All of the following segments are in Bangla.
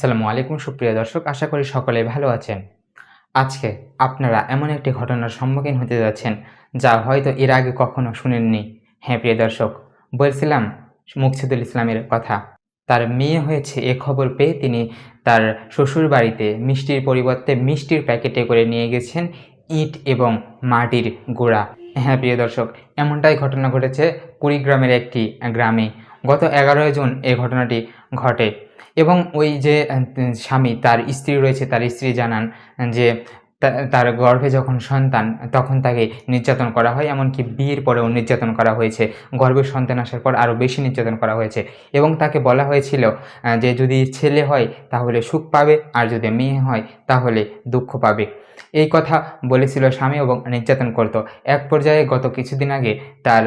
আসসালামু আলাইকুম, সুপ্রিয় দর্শক, আশা করি সকলে ভালো আছেন। আজকে আপনারা এমন একটি ঘটনার সম্মুখীন হতে যাচ্ছেন, যা হয়তো এর আগে কখনো শুনেননি। হ্যাঁ প্রিয় দর্শক, বলছিলাম মুকসিদুল ইসলামের কথা। তার মেয়ে হয়েছে এ খবর পেয়ে তিনি তার শ্বশুর বাড়িতে মিষ্টির পরিবর্তে মিষ্টির প্যাকেটে করে নিয়ে গেছেন ইট এবং মাটির গোড়া। হ্যাঁ প্রিয় দর্শক, এমনটাই ঘটনা ঘটেছে কুড়িগ্রামের একটি গ্রামে। গত এগারোই জুন এই ঘটনাটি ঘটে এবং ওই যে স্বামী, তার স্ত্রী রয়েছে, তার স্ত্রী জানান যে তার গর্ভে যখন সন্তান, তখন তাকে নির্যাতন করা হয়, এমনকি বিয়ের পরেও নির্যাতন করা হয়েছে। গর্ভের সন্তান আসার পর আরও বেশি নির্যাতন করা হয়েছে। এবং তাকে বলা হয়েছিল যে যদি ছেলে হয়, তাহলে সুখ পাবে, আর যদি মেয়ে হয়, তাহলে দুঃখ পাবে। এই কথা বলেছিল স্বামী এবং নির্যাতন করত। এক পর্যায়ে গত কিছুদিন আগে তার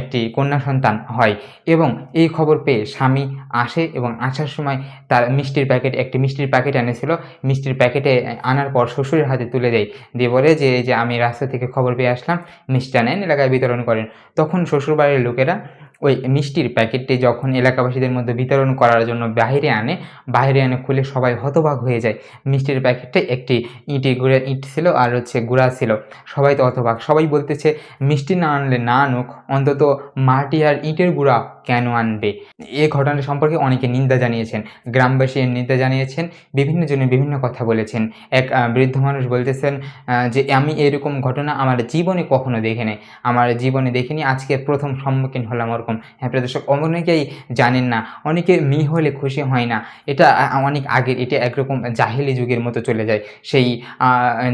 একটি কন্যা সন্তান হয় এবং এই খবর পেয়ে স্বামী আসে এবং আসার সময় তার মিষ্টির প্যাকেট, একটি মিষ্টির প্যাকেট এনেছিল। মিষ্টির প্যাকেটে আনার পর শ্বশুরের হাতে তুলে দেয়। দিয়ে বলে যে যে আমি রাস্তা থেকে খবর পেয়ে আসলাম মিষ্টান্ন এলাকায় বিতরণ করেন। তখন শ্বশুরবাড়ির লোকেরা ওই মিষ্টির প্যাকেটটি যখন এলাকাবাসীদের মধ্যে বিতরণ করার জন্য বাইরে আনে বাইরে আনে খুলে সবাই হতবাক হয়ে যায়। মিষ্টির প্যাকেটে একটি ইঁটি গুঁড়ে ইট ছিল আর হচ্ছে গুঁড়া ছিল। সবাই তো হতবাক। সবাই বলতেছে, মিষ্টি না আনলে না আনুক, অন্তত মাটি আর ইটের গুঁড়া কেন আনবে? এ ঘটনা সম্পর্কে অনেকে নিন্দা জানিয়েছেন। গ্রামবাসী এর নিন্দা জানিয়েছেন, বিভিন্ন জনে বিভিন্ন কথা বলেছেন। এক বৃদ্ধ মানুষ বলতেছেন যে, আমি এরকম ঘটনা আমার জীবনে কখনো দেখিনি। আমার জীবনে দেখিনি। আজকে প্রথম সম্মুখীন হলাম ওরকম হ্যাঁ প্রিয় দর্শক, অনেকেই জানেন না, অনেকে মেয়ে হলে খুশি হয় না। এটা অনেক আগের এটা একরকম জাহিলি যুগের মতো চলে যায়। সেই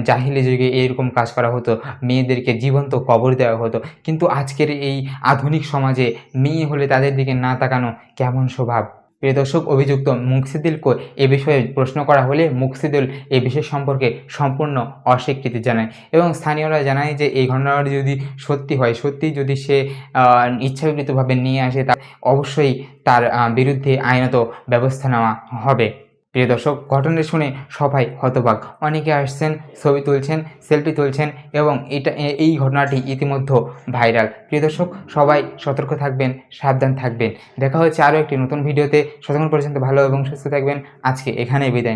জাহিলি যুগে এরকম কাজ করা হতো, মেয়েদেরকে জীবন্ত কবর দেওয়া হতো। কিন্তু আজকের এই আধুনিক সমাজে মেয়ে হলে তাদের দিকে না তাকানো কেমন স্বভাব? প্রিয় দর্শক, অভিযুক্ত মুকসিদুলকে এ বিষয়ে প্রশ্ন করা হলে মুকসিদুল এ বিষয় সম্পর্কে সম্পূর্ণ অস্বীকৃতি জানায় এবং স্থানীয়রা জানায় যে এই ঘটনাটি যদি সত্যি হয়, সত্যি যদি সে ইচ্ছাকৃতভাবে নিয়ে আসে, তা অবশ্যই তার বিরুদ্ধে আইনত ব্যবস্থা নেওয়া হবে। প্রিয় দর্শক, ঘটনা শুনে সবাই হতবাক। অনেকে আসছেন, ছবি তুলছেন সেলফি তুলছেন এবং এটা, এই ঘটনাটি ইতিমধ্যে ভাইরাল প্রিয় দর্শক, সবাই সতর্ক থাকবেন, সাবধান থাকবেন। দেখা হচ্ছে আরও একটি নতুন ভিডিওতে। সতর্ক পর্যন্ত ভালো এবং সুস্থ থাকবেন। আজকে এখানেই বিদায়